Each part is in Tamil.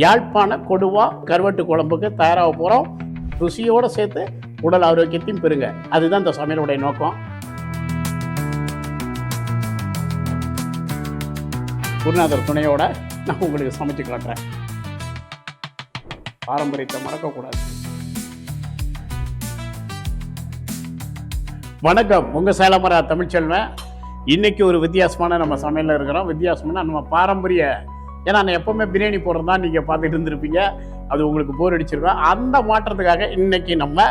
யாழ்ப்பாண கொடுவா கருவட்டு குழம்புக்கு தயாராக போகிறோம். ருசியோடு சேர்த்து உடல் ஆரோக்கியத்தையும் பெறுங்க. அதுதான் இந்த சமையலுடைய நோக்கம். குருநாதர் துணையோட நான் உங்களுக்கு சமைச்சு காட்டுறேன். பாரம்பரியத்தை மறக்கக்கூடாது. வணக்கம். உங்கள் சேலமரா தமிழ்ச்செல்வன். இன்றைக்கி ஒரு வித்தியாசமான நம்ம சமையலில் இருக்கிறோம். வித்தியாசமான நம்ம பாரம்பரிய ஏன்னா நான் எப்பவுமே பிரியாணி போடுறது தான் நீங்கள் பார்த்துட்டு இருந்திருப்பீங்க. அது உங்களுக்கு போர் அடிச்சிருக்கோம் அந்த மாற்றத்துக்காக இன்னைக்கு நம்ம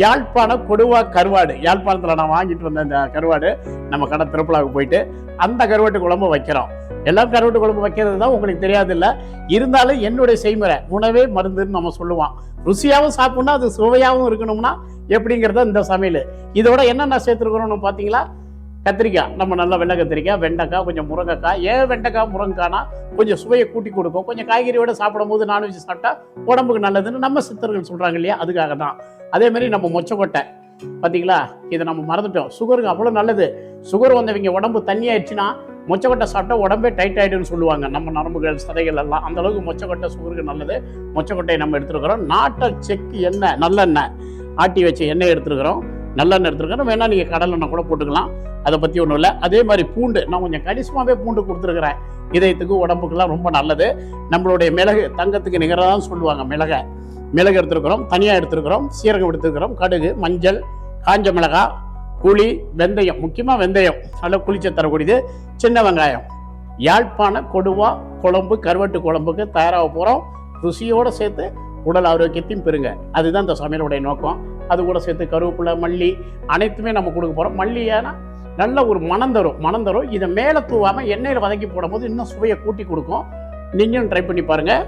யாழ்ப்பாண கொடுவா கருவாடு யாழ்ப்பாணத்தில் நான் வாங்கிட்டு வந்த இந்த கருவாடு நம்ம கடை திருப்பலாவுக்கு போயிட்டு அந்த கருவாட்டு குழம்பு வைக்கிறோம். எல்லாம் கருவாட்டு குழம்பு வைக்கிறது தான் உங்களுக்கு தெரியாது இல்லை இருந்தாலும் என்னுடைய செய்முறை உணவே மருந்துன்னு நம்ம சொல்லுவோம். ருசியாகவும் சாப்பிட்ணும் அது சுவையாகவும் இருக்கணும்னா எப்படிங்கிறத இந்த சமையல். இதோட என்னென்ன சேர்த்துருக்குறோம்னு பார்த்தீங்களா? கத்திரிக்காய் நம்ம நல்லா வெள்ளை கத்திரிக்காய் வெண்டைக்காய் கொஞ்சம் முருங்கைக்காய். ஏன் வெண்டைக்காய் முருங்கைக்காய்னா கொஞ்சம் சுவையை கூட்டி கொடுக்கும். கொஞ்சம் காய்கறியோட சாப்பிடும்போது நான்வெஜ் சாப்பிட்டா உடம்புக்கு நல்லதுன்னு நம்ம சித்தர்கள் சொல்கிறாங்க இல்லையா? அதுக்காக தான். அதே மாதிரி நம்ம மொச்சக்கொட்டை பார்த்தீங்களா இதை நம்ம மறந்துட்டோம். சுகருக்கு அவ்வளோ நல்லது. சுகர் வந்தவங்க உடம்பு தண்ணி ஆயிடுச்சுன்னா மொச்சக்கொட்டை சாப்பிட்டா உடம்பே டைட் ஆகிடுன்னு சொல்லுவாங்க. நம்ம நரம்புகள் சதைகள் எல்லாம். அந்த அளவுக்கு மொச்சக்கொட்டை சுகருக்கு நல்லது. மொச்சக்கொட்டையை நம்ம எடுத்துருக்கிறோம். நாட்டை செக்கு எண்ணெய் நல்லெண்ணெய். ஆட்டி வச்ச எண்ணெய் எடுத்துருக்கிறோம். நல்லெண்ணெய் எடுத்துருக்கிறோம் வேணால் நீங்கள் கடலெண்ணெய் கூட போட்டுக்கலாம். அதை பற்றி ஒன்றும் இல்லை. அதே மாதிரி பூண்டு நான் கொஞ்சம் கணிசமாகவே பூண்டு கொடுத்துருக்குறேன். இதயத்துக்கு உடம்புக்கெல்லாம் ரொம்ப நல்லது. நம்மளுடைய மிளகு தங்கத்துக்கு நிகராக தான் சொல்லுவாங்க மிளகை. மிளகு எடுத்துருக்கிறோம் தனியாக எடுத்துருக்கிறோம் சீரகம் எடுத்துருக்கிறோம் கடுகு மஞ்சள் காஞ்ச மிளகாய் புளி வெந்தயம் முக்கியமாக வெந்தயம். நல்லா குளிச்ச தரக்கூடியது. சின்ன வெங்காயம். யாழ்ப்பாண கொடுவா குழம்பு கருவட்டு குழம்புக்கு தயாராக போகிறோம் ருசியோடு சேர்த்து உடல் ஆரோக்கியத்தையும் பெறுங்க. அதுதான் இந்த சமையலுடைய நோக்கம். அது கூட சேர்த்து கருவேப்பிலை மல்லி அனைத்துமே நம்ம கொடுக்க போகிறோம் மல்லி ஏன்னா நல்ல ஒரு மனம் தரும் மனம் தரும். இதை மேலே தூவாமல் எண்ணெயில் வதக்கி போடும்போது இன்னும் சுவையை கூட்டி கொடுக்கும். நீங்களும் ட்ரை பண்ணி பாருங்கள்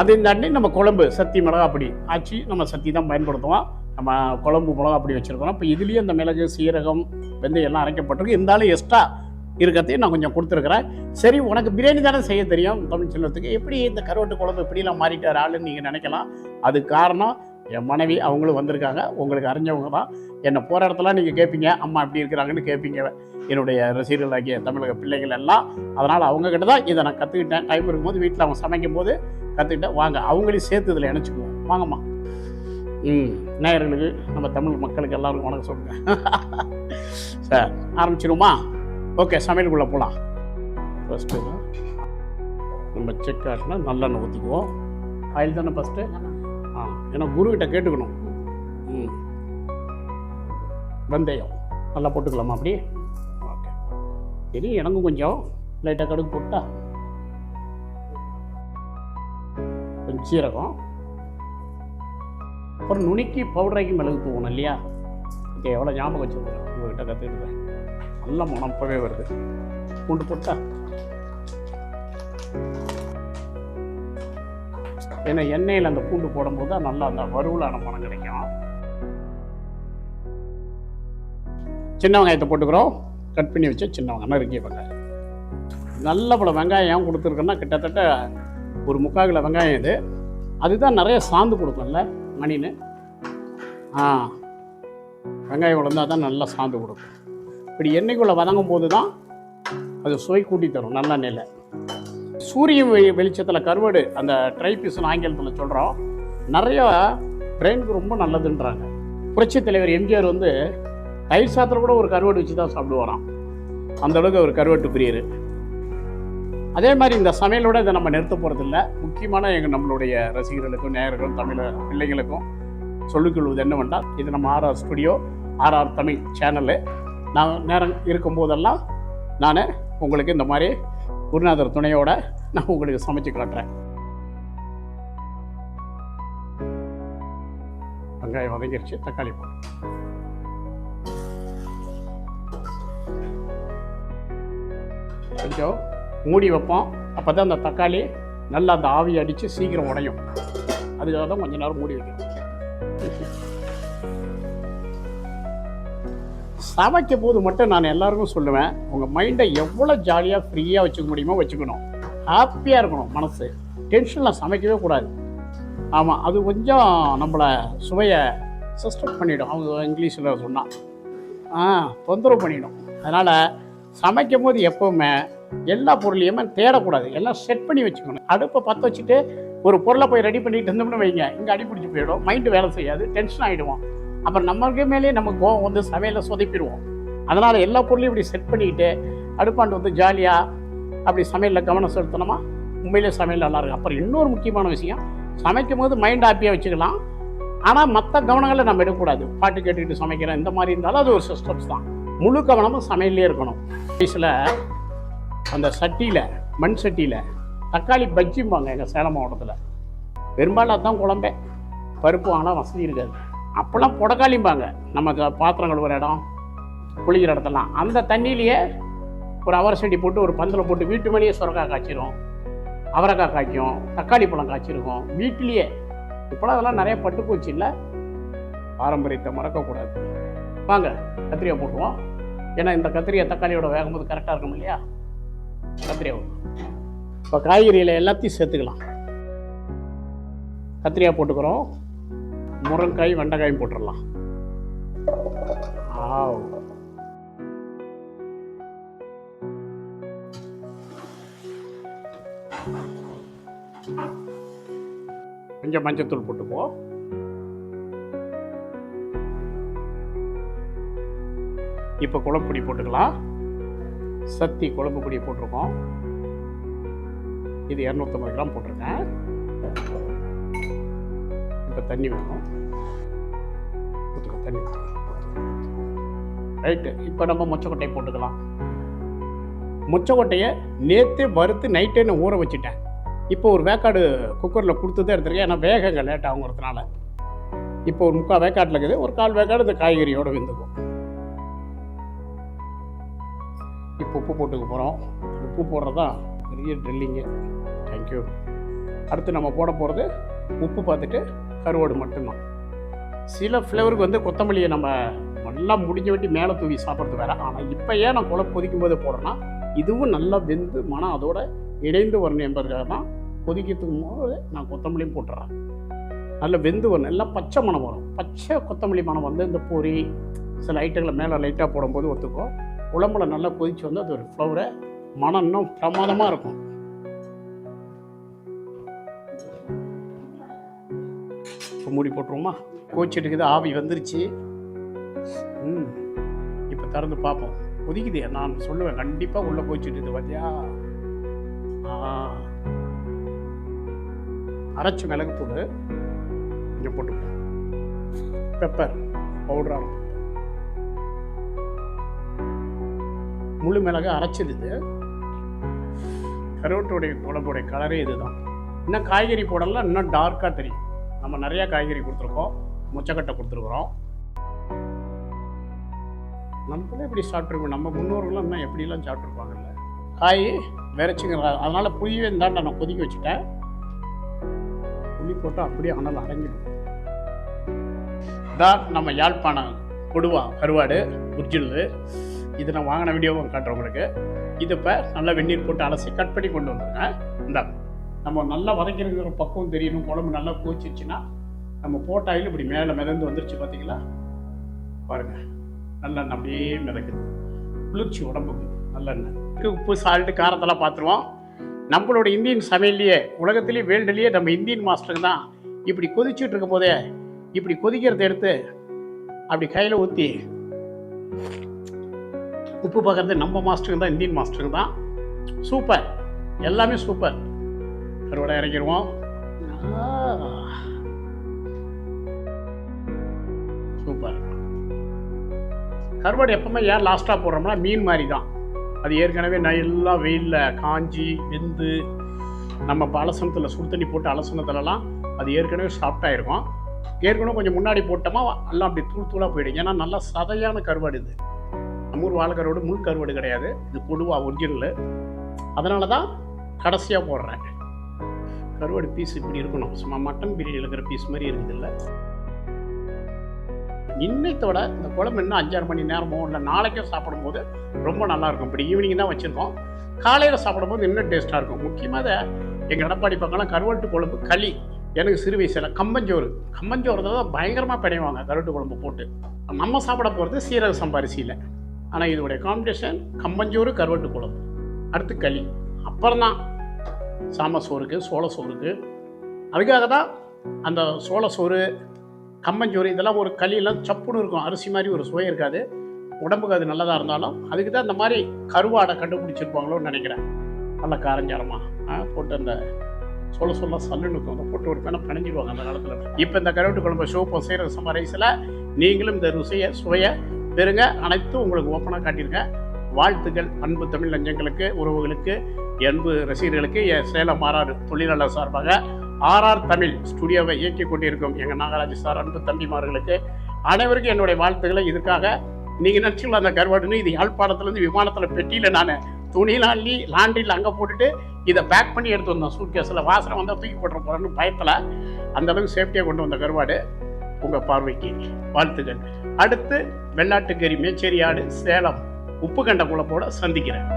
அது தாண்டி நம்ம குழம்பு சத்தி மிளகா அப்படி ஆச்சு நம்ம சத்தி தான் பயன்படுத்துவோம். நம்ம குழம்பு மிளகா அப்படி வச்சுருக்கோம் இப்போ இதுலேயும் இந்த மிளகு சீரகம் வெந்தயம் எல்லாம் அரைக்கப்பட்டிருக்கு. இருந்தாலும் எக்ஸ்ட்ரா இருக்கிறதையும் நான் கொஞ்சம் கொடுத்துருக்குறேன். சரி உனக்கு பிரியாணி தானே செய்ய தெரியும் தமிழ் செல்வத்துக்கு. எப்படி இந்த கருவாட்டு குழம்பு எப்படிலாம் மாறிட்டார் ஆளுன்னு நீங்கள் நினைக்கலாம். அது காரணம் என் மனைவி அவங்களும் வந்திருக்காங்க. உங்களுக்கு அறிஞ்சவங்க தான். என்னை போகிற இடத்துல நீங்கள் கேட்பீங்க அம்மா எப்படி இருக்கிறாங்கன்னு கேட்பீங்க என்னுடைய ரசிகர்களாகிய தமிழக பிள்ளைகள் எல்லாம். அதனால் அவங்கக்கிட்ட தான் இதை நான் கற்றுக்கிட்டேன் டைம் இருக்கும்போது வீட்டில் அவங்க சமைக்கும் போது கற்றுக்கிட்டேன் வாங்க அவங்களையும் சேர்த்து இதில் இணைச்சிக்குவோம். வாங்கம்மா. ம் நேயர்களுக்கு நம்ம தமிழ் மக்களுக்கு எல்லாருக்கும் வணக்கம் சொல்லுங்கள் சார் ஆரம்பிச்சிருமா ஓகே சமையலுக்குள்ளே போகலாம் ஃபஸ்ட்டு நம்ம செக் ஆட்டினா நல்லெண்ணெய் ஊற்றிக்குவோம் ஆயில் தானே ஃபஸ்ட்டு ஆ ஏன்னா குருக்கிட்ட கேட்டுக்கணும். ம். வெந்தயம். நல்லா போட்டுக்கலாமா அப்படி? ஓகே. சரி எனக்கும் கொஞ்சம் லைட்டாக கடுகு போட்டா. கொஞ்சம் சீரகம். அப்புறம் நுணுக்கி பவுடரைக்கு மிளகு தூவணும் இல்லையா? ஓகே எவ்வளோ ஞாபகம் வச்சுருக்கேன் உங்கள்கிட்ட கற்றுக்கிட்டேன் நல்ல மனம் அப்பவே வருது. பூண்டு போட்டா. ஏன்னா எண்ணெயில் அந்த பூண்டு போடும்போது தான் நல்லா அந்த வறுவலான மனம் கிடைக்கும். சின்ன வெங்காயத்தை போட்டுக்கிறோம். கட் பண்ணி வச்சு சின்ன வெங்காயம். நறுக்கிய வெங்காயம் நல்ல பல வெங்காயம் ஏன் கொடுத்துருக்கேன்னா கிட்டத்தட்ட ஒரு முக்கால் கிலோ வெங்காயம் இது. அதுதான் நிறைய சாந்து கொடுக்கும்ல மணின்னு. ஆ. வெங்காயம் வளர்ந்தால் தான் நல்லா சாந்து கொடுக்கும். இப்படி எண்ணெய்க்குள்ளே வதங்கும் போது தான் அது சுவை கூட்டி தரும் நல்ல நிலை சூரிய வெளி வெளிச்சத்தில் கருவாடு அந்த ட்ரைபிஸ்னு ஆங்கிலத்தில் சொல்கிறோம் நிறையா பிரெயினுக்கு ரொம்ப நல்லதுன்றாங்க. புரட்சி தலைவர் எம்ஜிஆர் வந்து தயிர் சாத்தில் கூட ஒரு கருவாடு வச்சு தான் சாப்பிடுவாராம். அந்த அளவுக்கு அவர் கருவாட்டு பிரியர். அதே மாதிரி இந்த சமையலோட இதை நம்ம நிறுத்த போகிறதில்ல முக்கியமான எங்கள் நம்மளுடைய ரசிகர்களுக்கும் நேயர்களுக்கும் தமிழ பிள்ளைங்களுக்கும் சொல்லிக்கொள்வது என்னவென்றால் இது நம்ம RR studio RR Tamil channel. நான் நேரம் இருக்கும்போதெல்லாம் நான் உங்களுக்கு இந்த மாதிரி குருநாதர் துணையோட நான் உங்களுக்கு சமைச்சு காட்டுறேன். வெங்காயம் வதங்கிருச்சு தக்காளி போடு கொஞ்சம் மூடி வைப்போம். அப்போ தான் அந்த தக்காளி நல்லா அந்த ஆவி அடித்து சீக்கிரம் உடையும். அதுக்காக தான் கொஞ்ச நேரம் மூடி வைக்கணும் சமைக்கும் போது மட்டும் நான் எல்லாருக்கும் சொல்லுவேன் உங்கள் மைண்டை எவ்வளோ ஜாலியாக ஃப்ரீயாக வச்சுக்க முடியுமோ வச்சுக்கணும். ஹாப்பியாக இருக்கணும் மனசு. டென்ஷனில் சமைக்கவே கூடாது. ஆமாம் அது கொஞ்சம் நம்மளை சுவையை சஸ்டப் பண்ணிடும். அவங்க இங்கிலீஷில் சொன்னால் ஆ தொந்தரவு பண்ணிடும். அதனால் சமைக்கும் போது எப்போவுமே எல்லா பொருளையுமே தேடக்கூடாது. எல்லாம் செட் பண்ணி வச்சுக்கணும். அடுப்பை பற்ற வச்சுட்டு ஒரு பொருளை போய் ரெடி பண்ணிட்டு இருந்தோம்னு வைங்க. இங்கே அடிப்பிடிச்சு போயிடும். மைண்டு வேலை செய்யாது. டென்ஷன் ஆகிடுவோம் அப்புறம் நம்மளுக்கு மேலேயே நம்ம கோவம் வந்து சமையலை சொதப்பிடுவோம். அதனால் எல்லா பொருளையும் இப்படி செட் பண்ணிக்கிட்டு அடுப்பாண்டு வந்து ஜாலியாக அப்படி சமையலில் கவனம் செலுத்தணுமா? உண்மையிலே சமையல் நல்லாயிருக்கும் அப்புறம் இன்னொரு முக்கியமான விஷயம் சமைக்கும் போது மைண்ட் ஹாப்பியாக வச்சுக்கலாம். ஆனால் மற்ற கவனங்களை நம்ம எடுக்கக்கூடாது. பாட்டு கேட்டுக்கிட்டு சமைக்கிறோம் இந்த மாதிரி இருந்தாலும் அது ஒரு சிஸ்டம்ஸ் தான். முழு கவனமும் சமையல்லே இருக்கணும். வயசில் அந்த சட்டியில் மண் சட்டியில் தக்காளி பஜ்ஜிம்பாங்க எங்கள் சேலம் மாவட்டத்தில். பெரும்பாலும் அதுதான் குழம்பே. பருப்பு ஆனால் வசதி இருக்காது. அப்போல்லாம் புடக்காளிம்பாங்க. நமக்கு பாத்திரம் கழுவுற இடம் குளிக்கிற இடத்தெல்லாம். அந்த தண்ணியிலேயே ஒரு அவரை செடி போட்டு ஒரு பந்தில் போட்டு வீட்டு மேலேயே சுரக்காய் காய்ச்சிரும். அவரைக்காய் காய்க்கும் தக்காளி பழம் காய்ச்சிருக்கும். வீட்டிலேயே. இப்போலாம் அதெல்லாம் நிறைய பட்டு இல்லை? பாரம்பரியத்தை மறக்கக்கூடாது. வாங்க கத்திரிக்காய் போட்டுருவோம். ஏன்னா இந்த கத்திரிக்காய் தக்காளியோட வேகும்போது கரெக்டாக இருக்கும் இல்லையா? கத்திரிக்காய் இப்போ காய்கறியில் எல்லாத்தையும் சேர்த்துக்கலாம். கத்திரிக்காய் போட்டுக்கிறோம். முருங்காய் வெண்டைக்காயும் போட்டுடலாம் ஆவ். கொஞ்சம் மஞ்சத்தூள் போட்டுப்போம் இப்போ குழம்பு பொடி போட்டுக்கலாம். சத்தி குழம்பு பொடியை போட்டிருக்கோம். இது இரநூத்தம்பது கிராம் போட்டிருக்கேன். இப்போ தண்ணி வேணும். ஊற்றுக்க தண்ணி ரைட்டு இப்போ நம்ம மொச்சக்கொட்டையை போட்டுக்கலாம். மொச்சக்கொட்டையை நேற்றே வறுத்து நைட்டே நான் ஊற வச்சுட்டேன். இப்போ ஒரு வேக்காடு குக்கரில் கொடுத்து தான் எடுத்துருக்கேன். ஏன்னா வேகங்க லேட் ஆகுங்கிறதுனால. இப்போ ஒரு முக்கால் வேக்காட்டில் இருக்குது. ஒரு கால் வேக்காடு இந்த காய்கறியோட வெந்துக்கும். இப்போ உப்பு போட்டுக்க போகிறோம் உப்பு போடுறதா பெரிய ட்ரில்லிங்கு தேங்க்யூ அடுத்து நம்ம போட போகிறது உப்பு பார்த்துட்டு கருவாடு மட்டும்தான். சில ஃப்ளேவருக்கு வந்து கொத்தமல்லியை நம்ம நல்லா முடிஞ்ச வெட்டி மேலே தூவி சாப்பிட்றது வேற. ஆனால் இப்போ ஏன் நான் குழம்பு கொதிக்கும் போது போடுறேன்னா இதுவும் நல்லா வெந்து மனம் அதோட இணைந்து வரணும் என்பதற்காக தான் கொதிக்கிறதுக்கு போது நான் கொத்தமல்லியும் போட்டுறேன். நல்ல வெந்து வரணும். எல்லாம் பச்சை மணம் வரும். பச்சை கொத்தமல்லி மணம் வந்து இந்த பொரி சில ஐட்டங்களை மேலே லைட்டாக போடும்போது ஒத்துக்கும். குழம்புல நல்லா கொதிச்சு வந்து அது ஒரு ஃப்ளவரை மனம் இன்னும் பிரமாதமாக இருக்கும். இப்போ மூடி போட்டுருவோமா? கோச்சிட்டு இருக்குது ஆவி வந்துருச்சு. ம். இப்போ திறந்து பார்ப்போம். கொதிக்குது நான் சொல்லுவேன் கண்டிப்பாக உள்ளே கோச்சிட்டு இருக்குது பார்த்தியா ஆ. அரைச்ச மிளகுத்தூள் இங்கே போட்டுக்கலாம் பெப்பர் பவுடராக முழு மிளகு அரைச்சிடுது இது கருவட்டுடைய குழம்புடைய கலரே இதுதான். இன்னும் காய்கறி போடலாம் இன்னும் டார்க்காக தெரியும். நம்ம நிறையா காய்கறி கொடுத்துருக்கோம். முச்சக்கட்டை கொடுத்துருக்குறோம். நம்மளே எப்படி சாப்பிட்ருக்கோம் நம்ம முன்னோர்கள்லாம் இன்னும் எப்படிலாம் சாப்பிட்ருப்பாங்கல்ல காய் விரைச்சிங்கிற அதனால் புளியே இருந்தாண்ட நான் கொதிக்க வச்சுட்டேன். புளி போட்டு அப்படியே அனல் அடங்கிடும் இதான் நம்ம யாழ்ப்பாணம் கொடுவா கருவாடு ஒரிஜினல் இது நான் வாங்கின வீடியோவும் காட்டுறேன் உங்களுக்கு. இது இப்போ நல்லா வெந்நீர் போட்டு அலசி கட் பண்ணி கொண்டு வந்துருங்க. இந்தாங்க நம்ம நல்லா வதக்கிறதுங்கிற பக்குவம் தெரியணும் குழம்பு நல்லா கோச்சிருச்சுன்னா நம்ம போட்ட ஆயில் இப்படி மேலே மிதந்து வந்துருச்சு பார்த்தீங்களா? பாருங்கள் நல்லெண்ணெய் அப்படியே மிதக்குது. குளிர்ச்சி உடம்புக்கு நல்லெண்ணெய். உப்பு சால்ட்டு காரத்தெல்லாம் பார்த்துருவோம். நம்மளோட இந்தியன் சமையல்லையே உலகத்திலேயே வேல்டுலேயே நம்ம இந்தியன் மாஸ்டருக்கு தான் இப்படி கொதிச்சுட்டு இருக்கும் போதே இப்படி கொதிக்கிறத எடுத்து அப்படி கையில் ஊற்றி உப்பு பார்க்குறது நம்ம மாஸ்டருக்கு தான் இந்தியன் மாஸ்டருக்கு தான். சூப்பர். எல்லாமே சூப்பர். அறுவடை இறக்கிடுவோம். சூப்பர். கருவாடு எப்பவுமே ஏன் லாஸ்ட்டாக போடுறோம்னா மீன் மாதிரி தான் அது ஏற்கனவே நல்லா வெயிலில் காஞ்சி வெந்து நம்ம இப்போ அலசனத்தில் சுடு தண்ணி போட்டு அலசனத்துலலாம் அது ஏற்கனவே சாஃப்டாக இருக்கும் ஏற்கனவே கொஞ்சம் முன்னாடி போட்டோமா எல்லாம் அப்படி தூள் தூளாக போயிடும். ஏன்னா நல்லா சதையான கருவாடு இது. நம்ம ஊர் வாழை கருவாடு முள் கருவாடு கிடையாது. இது பொதுவாக ஒரிஜினல் அதனால தான் கடைசியாக போடுறேன். கருவாடு பீஸ் இப்படி இருக்கணும். சும்மா மட்டன் பிரியாணியில் இருக்கிற பீஸ் மாதிரி இருக்குது இல்லை இன்னைத்தோட இந்த குழம்பு இன்னும் அஞ்சாறு மணி நேரமோ இல்லை நாளைக்கும் சாப்பிடும்போது ரொம்ப நல்லாயிருக்கும் இப்படி ஈவினிங் தான் வச்சுருக்கோம். காலையில் சாப்பிடும்போது இன்னும் டேஸ்ட்டாக இருக்கும். முக்கியமாக எங்கள் எடப்பாடி பக்கம்லாம் கருவாட்டு குழம்பு களி. எனக்கு சிறு வயசில் கம்பஞ்சோறு. கம்பஞ்சோறு தான் பயங்கரமாக பிணைவாங்க. கருவாட்டு குழம்பு போட்டு. நம்ம சாப்பிட போகிறது சீரக சம்பாரிசியில் ஆனால் இதோடைய காம்படிஷன் கம்பஞ்சோறு கருவாட்டு குழம்பு. அடுத்து களி. அப்புறம் தான் சாம சோறுக்கு சோள சோறுக்கு அதுக்காக தான் அந்த சோள சோறு கம்மஞ்சோறு இதெல்லாம் ஒரு களியெல்லாம் சப்புன்னு இருக்கும். அரிசி மாதிரி ஒரு சுவை இருக்காது. உடம்புக்கு அது நல்லதாக இருந்தாலும் அதுக்கு தான் இந்த மாதிரி கருவாடை கண்டுபிடிச்சிருப்பாங்களோன்னு நினைக்கிறேன். நல்ல காரஞ்சாரமாக போட்டு அந்த சொல்ல சொல்ல சல்லுனுக்கும் அதை போட்டு ஒரு பேனை பிணைஞ்சிடுவாங்க அந்த காலத்தில். இப்போ இந்த கருவட்டு குழம்பு சோப்பு செய்கிற சம ரைஸில் நீங்களும் இந்த ருசியை சுவையை பெறுங்க. அனைத்தும் உங்களுக்கு ஓப்பனாக காட்டியிருக்கேன். வாழ்த்துக்கள் அன்பு தமிழ் லஞ்சங்களுக்கு உறவுகளுக்கு. அன்பு ரசிகர்களுக்கு என் சேலம் ஆறாறு தொழிலாளர் சார்பாக ஆர்ஆர் தமிழ் ஸ்டுடியோவை இயக்கி கொண்டிருக்கும் எங்கள் நாகராஜ் சார் அன்பு தம்பிமார்களுக்கு அனைவருக்கும் என்னுடைய வாழ்த்துக்களை. இதுக்காக நீங்கள் நினச்சிக்கலாம் அந்த கருவாடுன்னு? இது யாழ்ப்பாணத்துலேருந்து விமானத்தில் பெட்டியில் நான் துணியெல்லாம் அள்ளி லாண்ட்ரியில் அங்கே போட்டுட்டு இதை பேக் பண்ணி எடுத்து வந்தோம். சூட் கேஸில் வாசனை வந்தால் தூக்கி போட்டுற போகிறேன்னு பயத்தில் அந்தளவுக்கு சேஃப்டியாக கொண்டு வந்த கருவாடு உங்கள் பார்வைக்கு வாழ்த்துக்கள். அடுத்து வெள்ளாட்டுக்கறி மேச்சேரி ஆடு சேலம் உப்பு கண்ட குழப்போட சந்திக்கிறேன்.